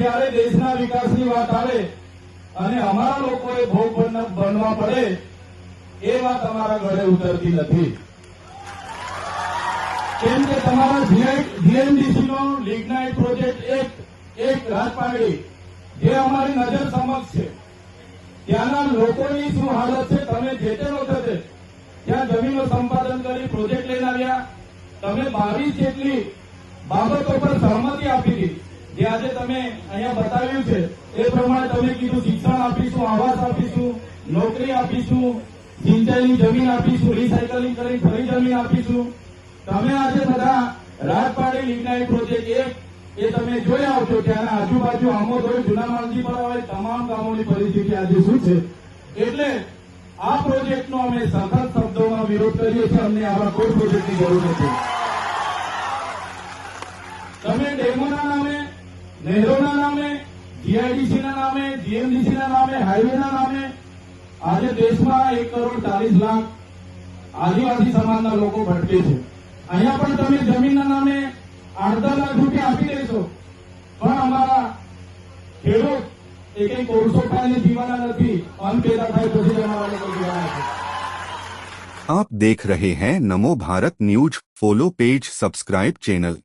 જ્યારે દેશના વિકાસની વાત આવે અને અમારા લોકોએ ભોગ બનવા પડે, એ વાત અમારા ઘરે ઉતરતી નથી. કેમ કે તમારા જીએમડીસીનો લિગ્નાઇટ પ્રોજેક્ટ એક એક રાજપારડી જે અમારી નજર સમક્ષ છે. ત્યાંના લોકોની શું હાલત છે, તમે જે તે વખતે ત્યાં જમીનો સંપાદન કરી પ્રોજેક્ટ લઈને આવ્યા. તમે બાવીસ જેટલી બાબતો પર સહમતિ આપી હતી જે આજે તમે અહીંયા બતાવ્યું છે, એ પ્રમાણે તમે કીધું, શિક્ષણ આપીશું, આવાસ આપીશું, નોકરી આપીશું, સિંચાઈની જમીન આપીશું રિસાયકલિંગ કરી ફરી જમીન આપીશું. તમે આજે બધા રાજપાડી લિગ્નાઇટ પ્રોજેક્ટ એક, એ તમે જોઈ આવશો ત્યાંના આજુબાજુ આમોદ હોય જૂના માંગજી પર હોય તમામ ગામોની પરિસ્થિતિ આજે શું છે. એટલે આ પ્રોજેક્ટનો અમે સખત શબ્દોમાં વિરોધ કરીએ છીએ, અમને આવા કોઈ પ્રોજેક્ટની જરૂર નથી. તમે ડેમોના નામે નહેરોના નામે જીઆઈડીસીના નામે જીએમડીસીના નામે હાઈવેના નામે આજે દેશમાં એક કરોડ ચાલીસ લાખ આદિવાસી સમાજના લોકો ભટકે છે અહીંયા પણ તમે જમીનના નામે અડધા લાખ રૂપિયા આપી દેશો પણ અમારા ખેડૂત એ કઈ કોર્સો ખાઈને જીવાના નથી અન્ન પેદા થાય પછી જ અમારા લોકો જીવાના છે आप देख रहे हैं Namo Bharat news follow page subscribe channel